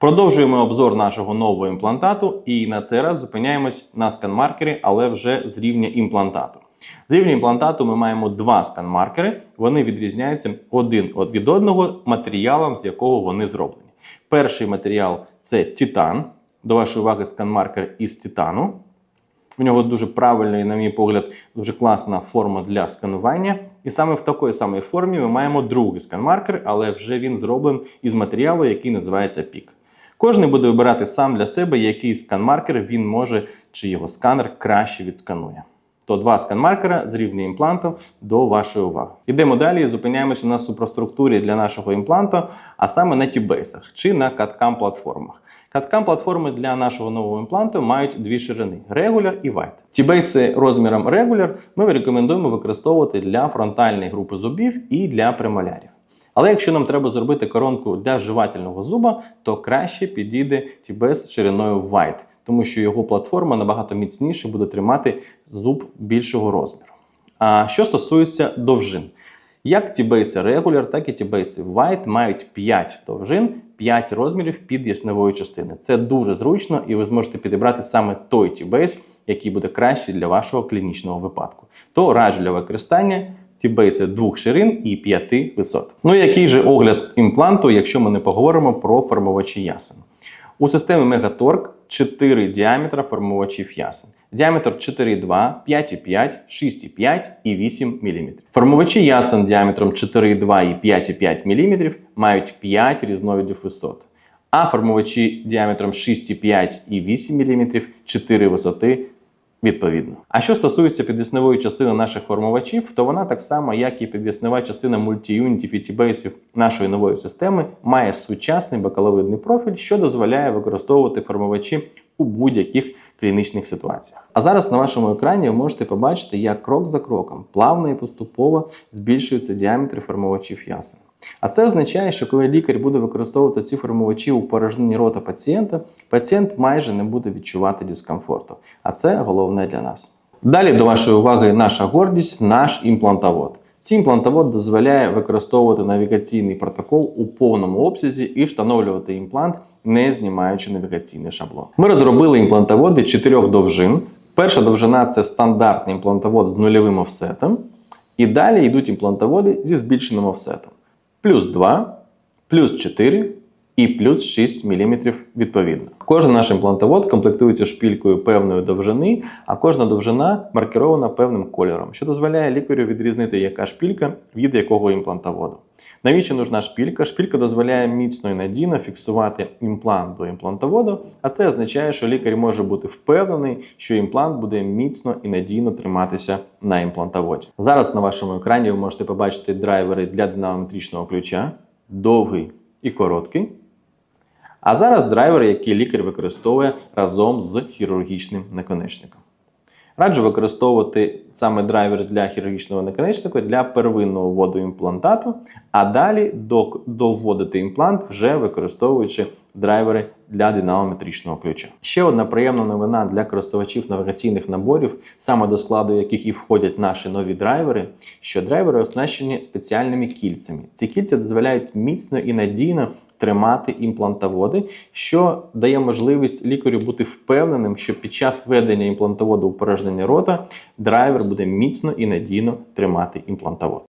Продовжуємо обзор нашого нового імплантату, і на цей раз зупиняємось на скан-маркері, але вже з рівня імплантату. З рівня імплантату ми маємо два скан-маркери. Вони відрізняються один від одного матеріалом, з якого вони зроблені. Перший матеріал це титан. До вашої уваги скан-маркер із титану. В нього дуже правильна і, на мій погляд, дуже класна форма для сканування. І саме в такій самій формі ми маємо другий скан-маркер, але вже він зроблений із матеріалу, який називається пік. Кожен буде обирати сам для себе, який скан-маркер він може, чи його сканер краще відсканує. То два скан-маркера з рівня імпланту до вашої уваги. Ідемо далі і зупиняємося на супроструктурі для нашого імпланту, а саме на тібейсах чи на каткам платформах. Каткам платформи для нашого нового імпланту мають дві ширини регуляр і вайт. Тібейси розміром регуляр ми рекомендуємо використовувати для фронтальної групи зубів і для премолярів. Але якщо нам треба зробити коронку для жевательного зуба, то краще підійде тібес шириною вайт, тому що його платформа набагато міцніше буде тримати зуб більшого розміру. А що стосується довжин, як T-Base Regular, так і T-Base White мають 5 довжин, 5 розмірів під ясневої частини. Це дуже зручно, і ви зможете підібрати саме той T-Base, який буде кращий для вашого клінічного випадку. То раджу для використання T-Base двох ширин і 5 висот. Ну який же огляд імпланту, якщо ми не поговоримо про формувачі ясен? У системі Megatorq 4 діаметра формувачів ясен. Діаметр 4,2, 5,5, 6,5 і 8 мм. Формувачі ясен діаметром 4,2 і 5,5 мм мають 5 різновидів висот. А формувачі діаметром 6,5 і 8 мм 4 висоти відповідно. А що стосується підвісневої частини наших формувачів, то вона так само, як і підвіснева частина мультіюнітів і тібейсів нашої нової системи, має сучасний бакаловидний профіль, що дозволяє використовувати формувачі у будь-яких клінічних ситуаціях. А зараз на вашому екрані ви можете побачити, як крок за кроком, плавно і поступово збільшуються діаметри формувачів ясен. А це означає, що коли лікар буде використовувати ці формувачі у порожнині рота пацієнта, пацієнт майже не буде відчувати дискомфорту. А це головне для нас. Далі до вашої уваги наша гордість, наш імплантовод. Цей імплантовод дозволяє використовувати навігаційний протокол у повному обсязі і встановлювати імплант, не знімаючи навігаційний шаблон. Ми розробили імплантоводи чотирьох довжин. Перша довжина це стандартний імплантовод з нульовим офсетом. І далі йдуть імплантоводи зі збільшеним офсетом плюс 2, плюс 4 і плюс 6 мм відповідно. Кожен наш імплантовод комплектується шпількою певної довжини, а кожна довжина маркерована певним кольором, що дозволяє лікарю відрізнити, яка шпілька від якого імплантоводу. Навіщо нужна шпілька? Шпілька дозволяє міцно і надійно фіксувати імплант до імплантоводу, а це означає, що лікар може бути впевнений, що імплант буде міцно і надійно триматися на імплантоводі. Зараз на вашому екрані ви можете побачити драйвери для динамометричного ключа, довгий і короткий. А зараз драйвер, який лікар використовує разом з хірургічним наконечником. Раджу використовувати саме драйвер для хірургічного наконечника для первинного вводу імплантату, а далі до- довводити імплант, вже використовуючи драйвери для динамометричного ключа. Ще одна приємна новина для користувачів навігаційних наборів, саме до складу яких і входять наші нові драйвери, що драйвери оснащені спеціальними кільцями. Ці кільця дозволяють міцно і надійно тримати імплантоводи, що дає можливість лікарю бути впевненим, що під час введення імплантоводу у порожнення рота драйвер буде міцно і надійно тримати імплантовод.